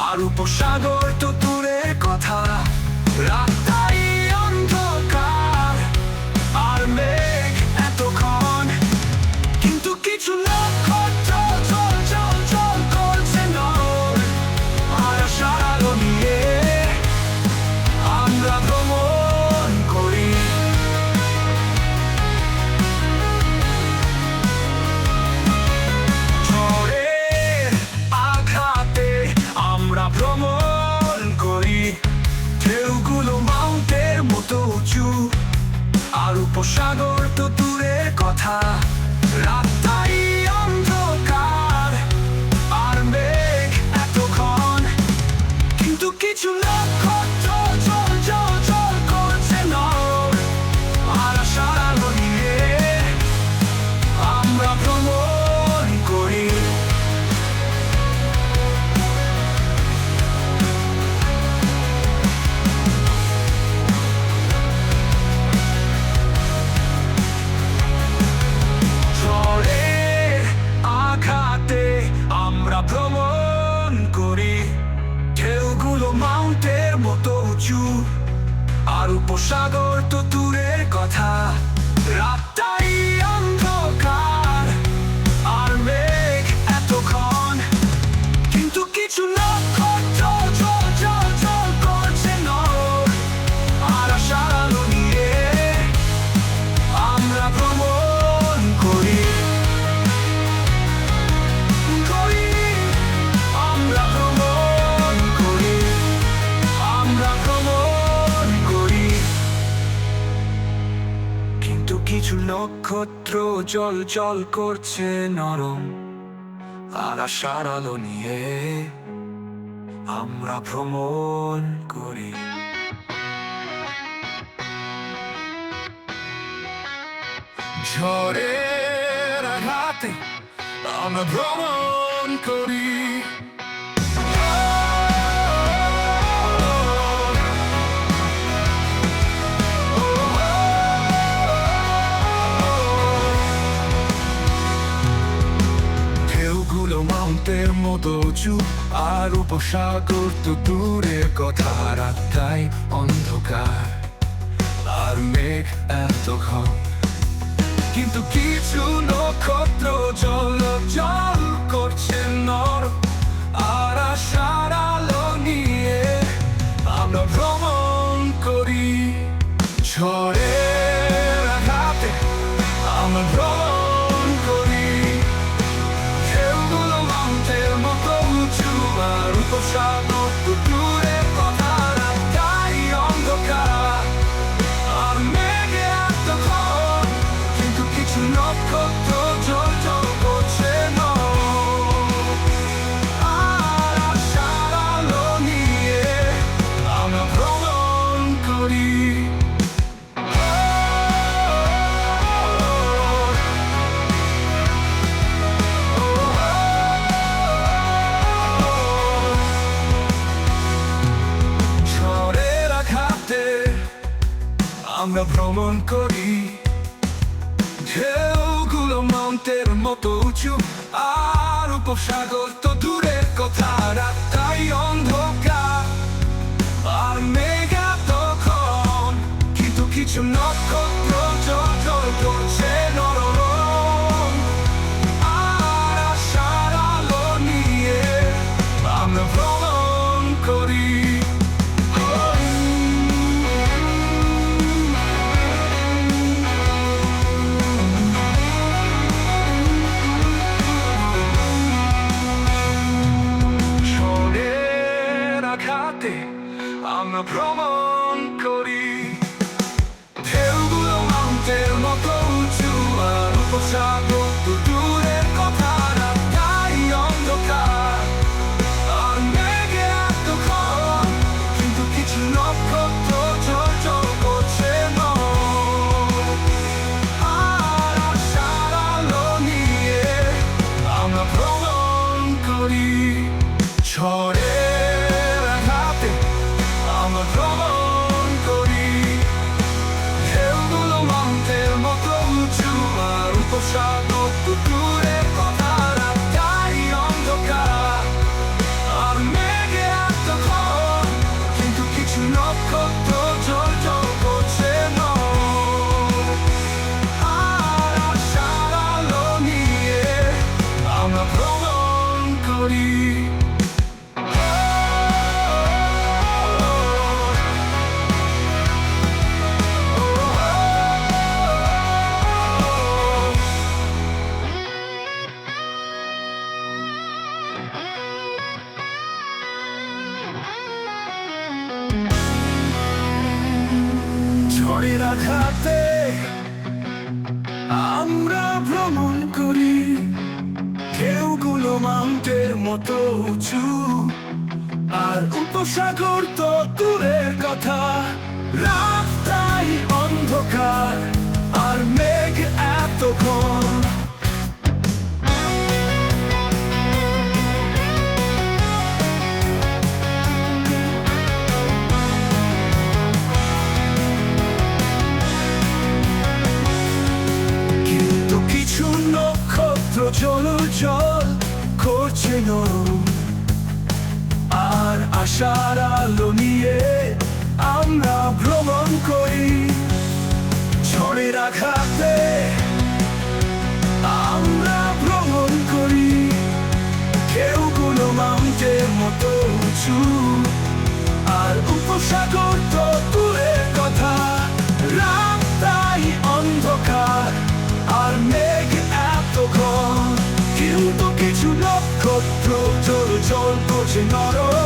আর উপসাগর তো দূরের কথা। রাস্তা shall কিছু নক্ষত্র জল জল করছে নরম, আর সারালো নিয়ে আমরা ভ্রমণ করি। ঝড়ের আঘাতে আমরা ভ্রমণ করি। স্রোতের মতো উঁচু আর উপসাগর তো দূরে কথা রাত্তাই অন্ধকার। আর মেঘ এত ঘন। কিন্তু কিছু নক্ষত্র জল জল করছে নর। আর আশা Shabbat করি। ঢেউগুলো মাউন্টের মতো উঁচু, আর উপসাগর তো দূরের কথা। রাতটাই অন্ধকার, আর মেঘা তখন কিন্তু কিছু নয়। ঝড়ের আঘাতে আমরা ভ্রমণ করি। ঢেউগুলো মাউন্টের মতো উঁচু। আর উপসাগর তো দূরের কথা। রাস্তায় অন্ধকার, আর মেঘ এত ঘন উঁচু আর উপসাগর তো দূরের কথা। রাম তাই অন্ধকার, আর মেঘ এত ঘন। কিন্তু কিছু নক্ষত্র চল চল করছে নরম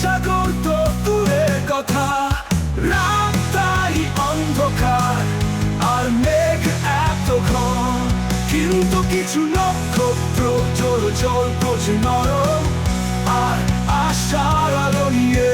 সাগর তো দূরের কথা। রাত তাই অন্ধকার, আর মেঘ এতক্ষণ। কিন্তু কিছু নক্ষত্র জল জল করছে নরম, আর আশার আলো নিয়ে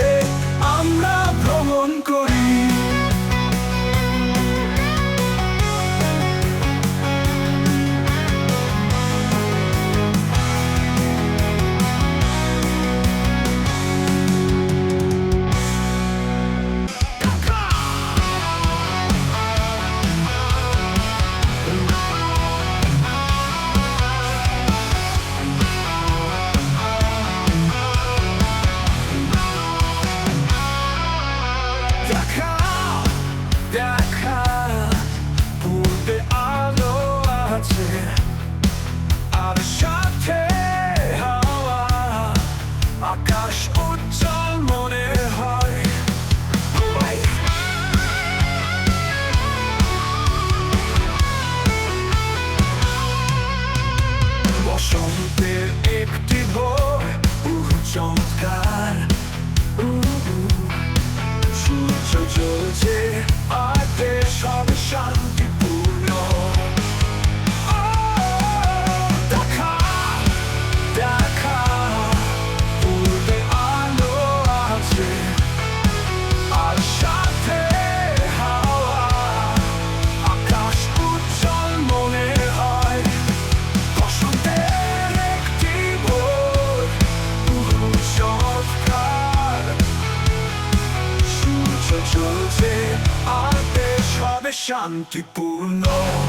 Шанти пурно.